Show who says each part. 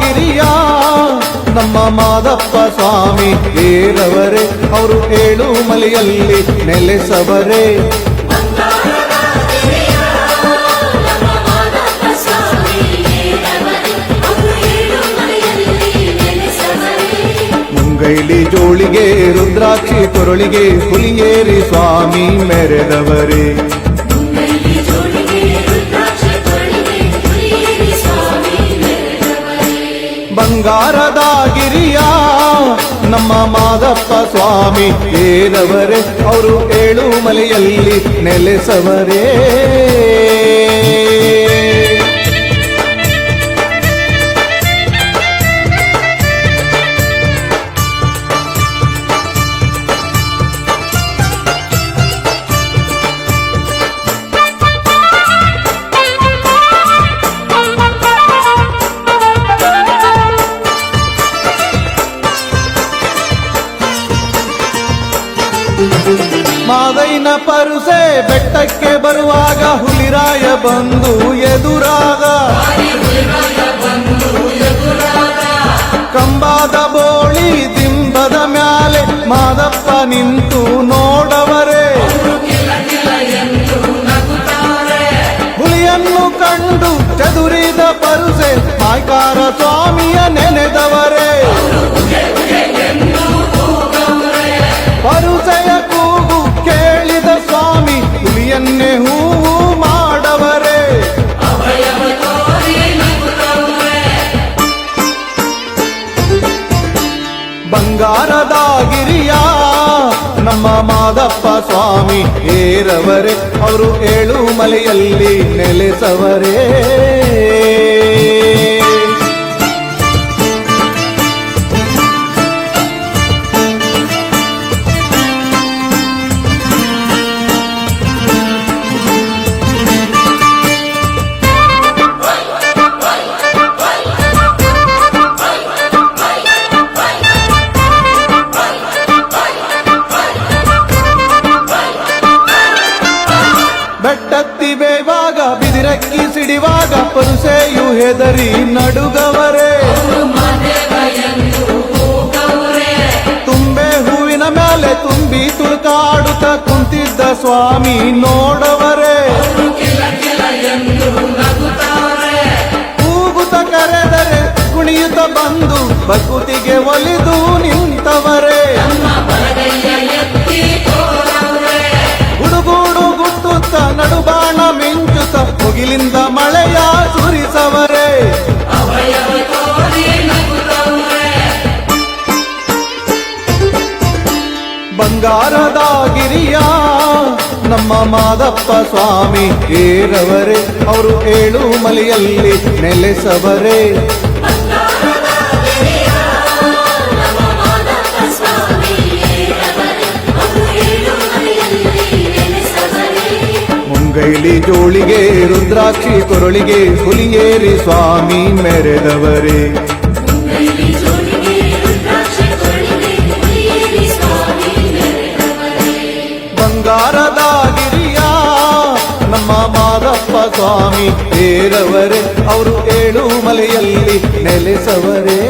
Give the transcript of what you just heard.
Speaker 1: ಗಿರಿಯ. ನಮ್ಮ ಮಾದಪ್ಪ ಸ್ವಾಮಿ ಏರವರೇ, ಅವರು ಏಳು ಮಲೆಯಲ್ಲಿ ನೆಲೆಸವರೇ. ಮುಂಗೈಲಿ ಜೋಳಿಗೆ, ರುದ್ರಾಕ್ಷಿ ಕೊರಳಿಗೆ ಹುಲಿಯೇರಿ ಸ್ವಾಮಿ ಮೆರೆದವರೇ. ಬಂಗಾರದ ಗಿರಿಯ ನಮ್ಮ ಮಾದಪ್ಪ ಸ್ವಾಮಿ ಏನವರೇ ಅವರು ಏಳು ಮಲೆಯಲ್ಲಿ ನೆಲೆಸವರೇ. ಮಾದೈನ ಪರುಸೆ ಬೆಟ್ಟಕ್ಕೆ ಬರುವಾಗ ಹುಲಿರಾಯ ಬಂದು ಎದುರಾಗ. ಕಂಬಾದ ಬೋಳಿ ದಿಂಬದ ಮ್ಯಾಲೆ ಮಾದಪ್ಪ ನಿಂತು ನೋಡವರೇ. ಹುಲಿಯನ್ನು ಕಂಡು ಚದುರಿದ ಪರುಸೆ ಆಯ್ಕಾರ ಸ್ವಾಮಿಯ ನೆನೆದವರೇ. ಮಾದಪ್ಪ ಸ್ವಾಮಿ ಏರವರೇ. ಅವರು ಏಳು ಮಲೆಯಲ್ಲಿ ನೆಲೆಸವರೇ. ಸಿಡಿವಾಗ ಪರುಸೆಯು ಹೆದರಿ ನಡುಗವರೇ. ತುಂಬೆ ಹೂವಿನ ಮೇಲೆ ತುಂಬಿ ತುಳುಕಾಡುತ್ತ ಕುಂತಿದ್ದ ಸ್ವಾಮಿ ನೋಡವರೇ. ಕೂಗುತ್ತ ಕರೆದರೆ ಕುಣಿಯುತ್ತ ಬಂದು ಬಕುತಿಗೆ ಒಲಿದು ನಿಂತವರೇ. ಗುಡುಗೂಡು ಗುಟ್ಟುತ್ತ ನಡುಬ ಮುಗಿಲಿಂದ ಮಳೆಯ ಸುರಿಸವರೇ ಬಂಗಾರದ ಗಿರಿಯ ನಮ್ಮ ಮಾದಪ್ಪ ಸ್ವಾಮಿ ಏರವರೇ. ಅವರು ಏಳು ಮಲೆಯಲ್ಲಿ ನೆಲೆಸವರೇ. ಮುಂಗೈಲಿ ಜೋಳಿಗೆ ರುದ್ರಾಕ್ಷಿ ಕೊರಳಿಗೆ ಹುಲಿಯೇರಿ ಸ್ವಾಮಿ ಮೆರೆದವರೇ. ಬಂಗಾರದ ಗಿರಿಯ ನಮ್ಮ ಮಾದಪ್ಪ ಸ್ವಾಮಿ ಏರವರೇ ಅವರು ಏಳು ಮಲೆಯಲ್ಲಿ ನೆಲೆಸವರೇ.